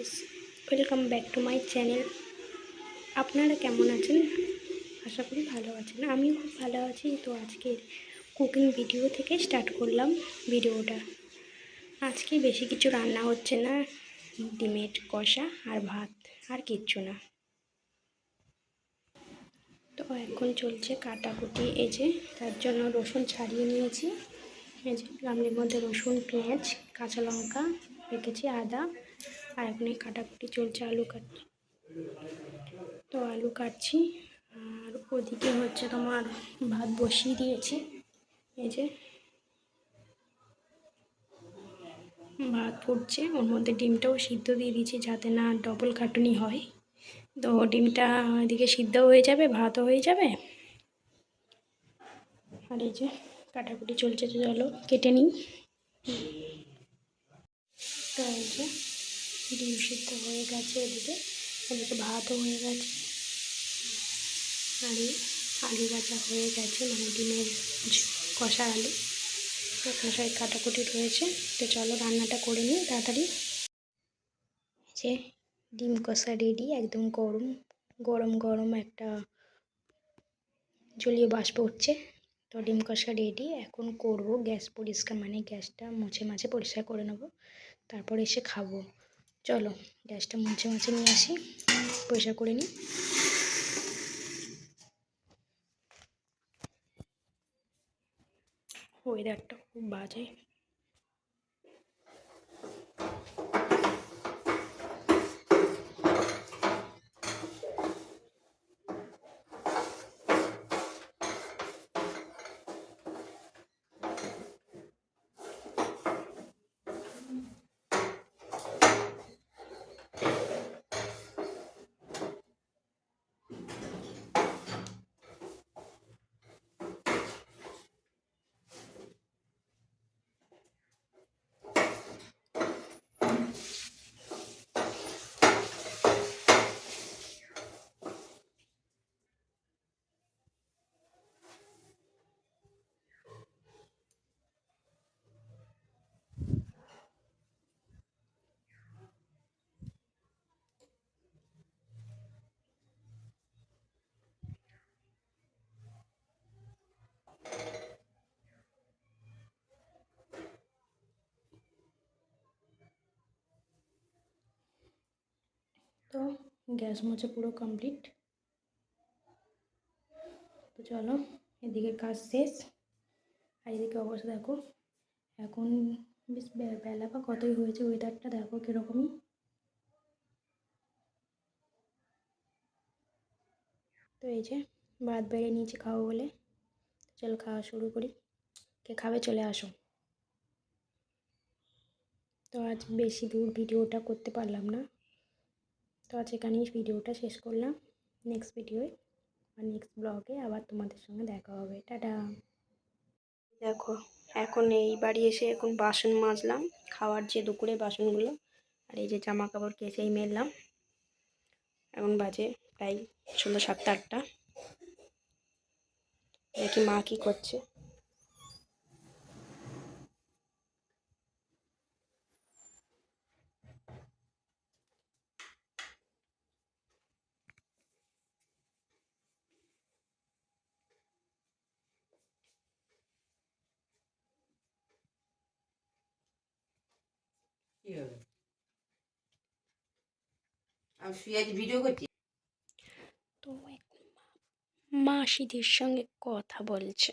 Welcome back to my channel আপনারা কেমন আছেন? আশা করি ভালো আছেন। আমিও খুব ভালো আছি। তো আজকে কুকিং ভিডিও থেকে স্টার্ট করলাম ভিডিওটা আজকে বেশি কিছু রান্না হচ্ছে না। ডিমের কষা আর ভাত, আর কিচ্ছু না। তো এখন চলছে কাটাকুটি। এই যে, তার জন্য রসুন ছাড়িয়ে নিয়েছি। এই যে, গামলির মধ্যে রসুন, পেঁয়াজ, কাঁচা লঙ্কা, রেখেছি আদা। আর এখন এই কাটাকুটি চলছে, আলু কাটছি। তো আলু কাটছি, আর ওদিকে হচ্ছে তোমার ভাত বসিয়ে দিয়েছি। এই যে ভাত ফুটছে, ওর মধ্যে ডিমটাও সিদ্ধ দিয়ে দিয়েছি যাতে না ডবল কাটুনি হয়। তো ডিমটা এদিকে সিদ্ধ হয়ে যাবে, ভাতও হয়ে যাবে। আর এই যে কাটাকুটি চলছে চলো কেটে নিই। তো এই যে ডিম সিদ্ধ হয়ে গেছে এদিকে। এদিকে ভাতও হয়ে গেছে। এই আলু ভাজা হয়ে গেছে মানে ডিমের কষা আলু। কষায় কাটাকুটি রয়েছে। তো চলো রান্নাটা করে নিই তাড়াতাড়ি। যে ডিম কষা রেডি একদম গরম গরম গরম একটা জলীয় বাষ্প উঠছে তো ডিম কষা রেডি এখন করব গ্যাস পরিষ্কার মানে গ্যাসটা মুছে মাছে পরিষ্কার করে নেব। তারপর এসে খাব। চলো গ্যাসটা মুছে মুছে নিয়ে আসি পয়সা করে নিই। ওয়েদারটা খুব বাজে। তো গ্যাস মোছা পুরো কমপ্লিট তো চলো এদিকে কাজ শেষ আর এদিকে অবস্থা দেখো এখন বেশ বেলা বা কতই হয়েছে ওয়েদারটা দেখো কীরকমই। তো এই যে, ভাত বেড়ে নিয়েছি খাব বলে। চলো খাওয়া শুরু করি। কে খাবে চলে আসো। তো আজ বেশি দূর ভিডিওটা করতে পারলাম না। তো আজ এখানেই ভিডিওটা শেষ করলাম। নেক্সট ভিডিওয় আর নেক্সট ব্লগে আবার তোমাদের সঙ্গে দেখা হবে। টাটা। দেখো, এখন এই বাড়ি এসে এখন বাসন মাজলাম, খাওয়ার যে দুপুরে বাসনগুলো আর এই যে জামা কাপড় কেসেই মেললাম। এখন বাজে প্রায় সন্ধ্যা সাতটা আটটা। দেখি মা কী করছে। তো মা মাসিদের সঙ্গে কথা বলছে।